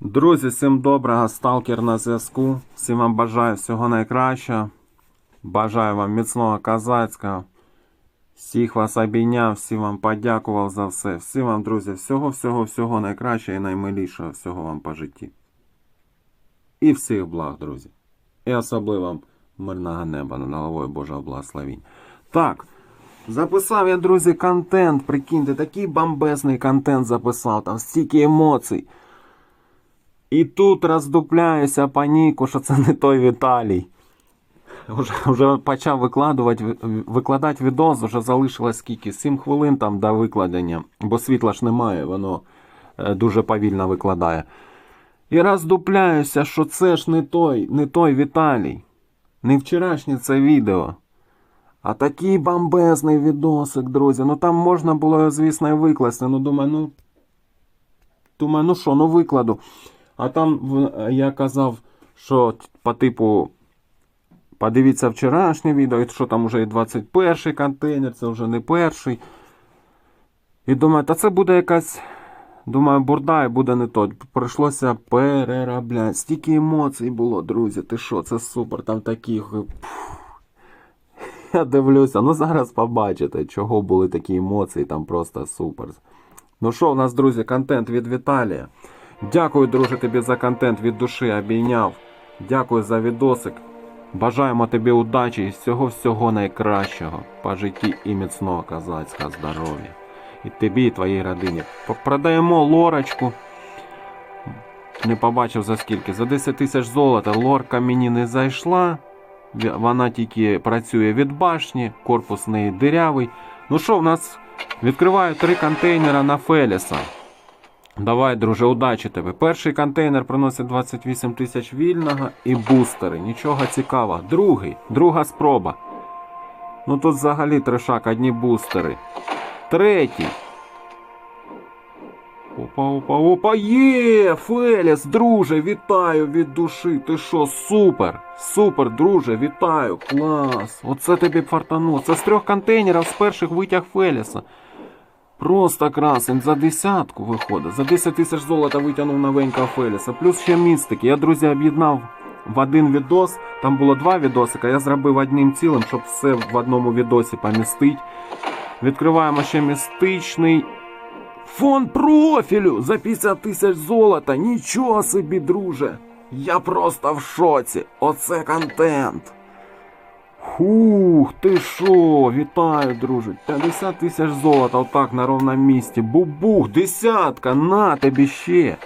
Друзі, всім доброго, сталкер на зв'язку. Всім вам бажаю всього найкращого. Бажаю вам міцного козацького. Всіх вас обійняв, всім вам подякував за все. Всім вам, друзі, всього, всього, всього найкращого і наймилішого всього вам по житті. І всіх благ, друзі. І особливо вам мирного неба над головою Божого благословінь. Так, записав я, друзі, контент. Прикиньте, такий бомбезний контент записав, там стільки емоцій. І тут роздупляюся паніку, що це не той Віталій. Вже, вже почав викладувати, викладати відос, вже залишилось скільки? 7 хвилин там до викладення, бо світла ж немає, воно е, дуже повільно викладає. І роздупляюся, що це ж не той, не той Віталій. Не вчорашнє це відео. А такий бомбезний відосик, друзі. Ну там можна було, звісно, і викласти. Ну, думаю, ну. Думаю, ну що, ну викладу. А там я казав, що по типу. Подивіться вчорашнє відео, і що там вже і 21 контейнер, це вже не перший. І думаю, та це буде якась. Думаю, бурда і буде не то. Прийшлося переробляти. Стільки емоцій було, друзі. Ти що, це супер. Там таких. Я дивлюся, ну зараз побачите, чого були такі емоції, там просто супер. Ну що, у нас, друзі, контент від Віталія. Дякую, друже, тобі за контент від душі обійняв. Дякую за відосик. Бажаємо тобі удачі і всього-всього найкращого по житті і міцного козацького здоров'я. І тобі, і твоїй родині. Продаємо лорочку. Не побачив за скільки. За 10 тисяч золота лорка мені не зайшла. Вона тільки працює від башні, корпус неї дирявий. Ну що, в нас відкриваю три контейнера на Феліса. Давай, друже, удачі тобі. Перший контейнер приносить 28 тисяч вільного і бустери. Нічого цікавого. Другий, друга спроба. Ну тут взагалі трешак, одні бустери. Третій. Опа, опа, опа, є! Феліс, друже, вітаю від душі. Ти що, супер! Супер, друже, вітаю! Клас! Оце тобі фартануло. Це з трьох контейнерів з перших витяг Феліса. Просто красень за десятку виходить. За 10 тисяч золота витягнув новенького Феліса. Плюс ще містики. Я, друзі, об'єднав в один відос. Там було два відосика. Я зробив одним цілим, щоб все в одному відосі помістити. Відкриваємо ще містичний. Фон профілю за 50 тисяч золота. Нічого собі, друже. Я просто в шоці. Оце контент. Хух, ти що? Вітаю, друже. 50 тисяч золота отак на ровному місці. Бубух, десятка, на тобі ще.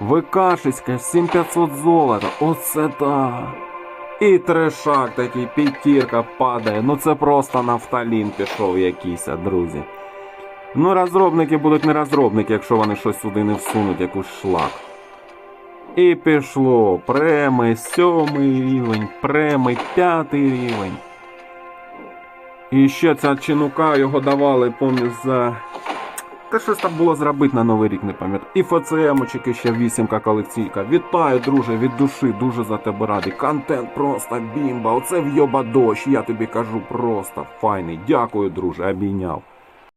ВКшечка, 7500 золота. Оце так. І трешак такий, п'ятірка падає. Ну це просто нафталін пішов якийсь, друзі. Ну, розробники будуть не розробники, якщо вони щось сюди не всунуть, якусь шлак. І пішло. Премий сьомий рівень, премий п'ятий рівень. І ще ця чинука його давали, помню, за. Та щось там було зробити на Новий рік, не пам'ятаю. І ФЦМочки ще вісімка колекційка. Вітаю, друже, від душі, дуже за тебе радий. Контент просто бімба. Оце вйоба дощ, я тобі кажу, просто файний. Дякую, друже, обійняв.